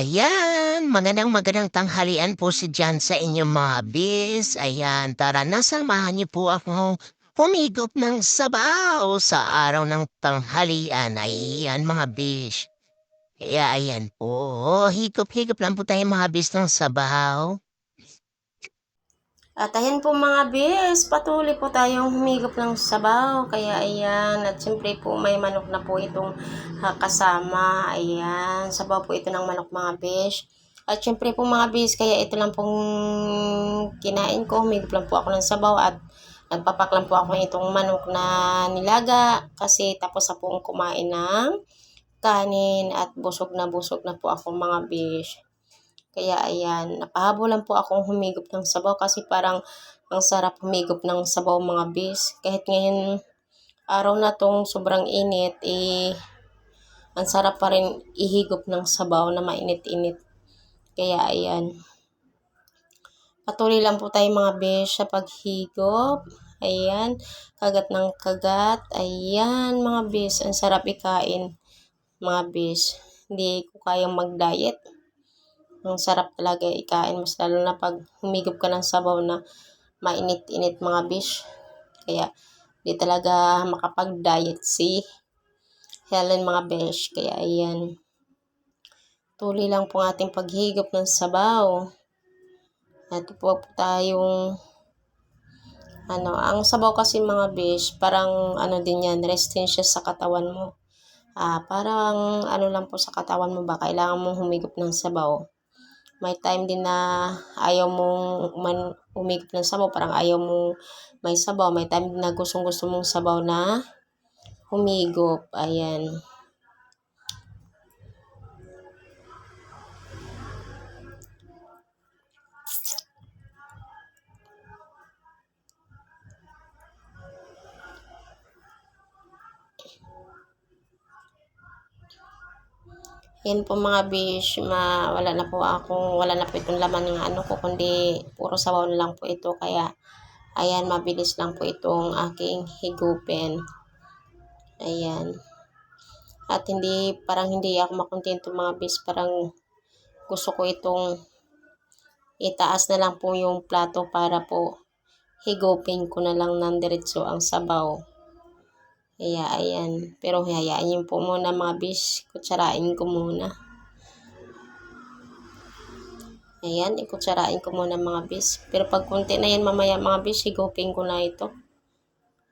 Ayan, magandang magandang tanghalian po si Jan sa inyong mga bis. Ayan, tara nasamahan niyo po ako humigop ng sabaw sa araw ng tanghalian. Ayan mga bis. Kaya ayan po, higop-higop lang po tayo mga bis ng sabaw. At ayan po mga bis, patuloy po tayong humigop ng sabaw. Kaya ayan, at siyempre po may manok na po itong ah, kasama. Ayan, sabaw po ito ng manok mga bis. At siyempre po mga bis, kaya ito lang pong kinain ko. Humigop lang po ako ng sabaw at nagpapak lang po ako itong manok na nilaga. Kasi tapos na po kumain ng kanin at busog na busog na po ako mga bis. Kaya ayan, napahabolan po akong humigop ng sabaw kasi parang ang sarap humigop ng sabaw mga bis. Kahit ngayon araw na tong sobrang init, eh, ang sarap pa rin ihigop ng sabaw na mainit-init. Kaya ayan, patuloy lang po tayo mga bis sa paghigop. Ayan, kagat ng kagat. Ayan mga bis, ang sarap ikain mga bis. Hindi ko kayang mag-diet. Ang sarap talaga ikain, mas lalo na pag humigop ka ng sabaw na mainit-init mga bish. Kaya, di talaga makapag-diet si Helen mga besh. Kaya, ayan. Tuloy lang po ating paghigop ng sabaw. Ito po po tayong ano, ang sabaw kasi mga besh, parang ano din yan, resting siya sa katawan mo. Ah, parang ano lang po sa katawan mo ba, kailangan mong humigop ng sabaw may time din na ayaw mong man umigop ng sabaw, parang ayaw mong may sabaw. May time din na gustong gusto mong sabaw na humigop. Ayan. Yan po mga bish, ma, wala na po akong, wala na po itong laman ng ano ko, kundi puro sabaw na lang po ito. Kaya, ayan, mabilis lang po itong aking higupin. Ayan. At hindi, parang hindi ako makontento mga bish, parang gusto ko itong itaas na lang po yung plato para po higupin ko na lang ng diretso ang sabaw. Kaya, ayan. Pero hayaan niyo po muna mga bis. Kutsarain ko muna. Ayan, ikutsarain ko muna mga bis. Pero pag kunti na yan mamaya mga bis, higupin ko na ito.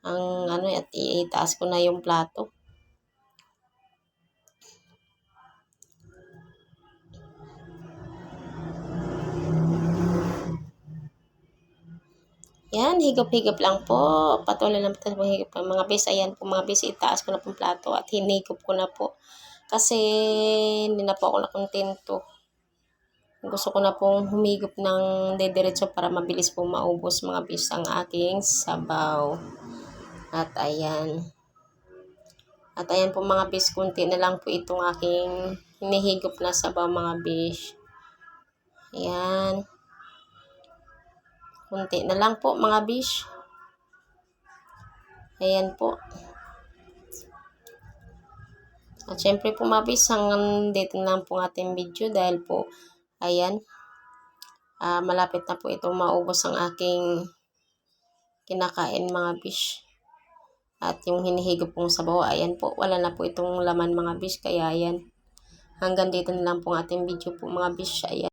Ang ano, at itaas ko na yung plato. Yan, higop-higop lang po. Patuloy lang po higop mga bis. Ayan po mga bis, itaas ko na po plato at hinigop ko na po. Kasi hindi na po ako nakontento. Gusto ko na pong humigop ng dediretso para mabilis po maubos mga bis ang aking sabaw. At ayan. At ayan po mga bis, kunti na lang po itong aking hinihigop na sabaw mga bis. Ayan. Kunti na lang po mga bish. Ayan po. At syempre po mga bish, hanggang dito lang po ating video dahil po, ayan, ah, malapit na po itong maubos ang aking kinakain mga bish. At yung hinihigop pong sabaw, ayan po, wala na po itong laman mga bish, kaya ayan. Hanggang dito na lang po ating video po mga bish, ayan.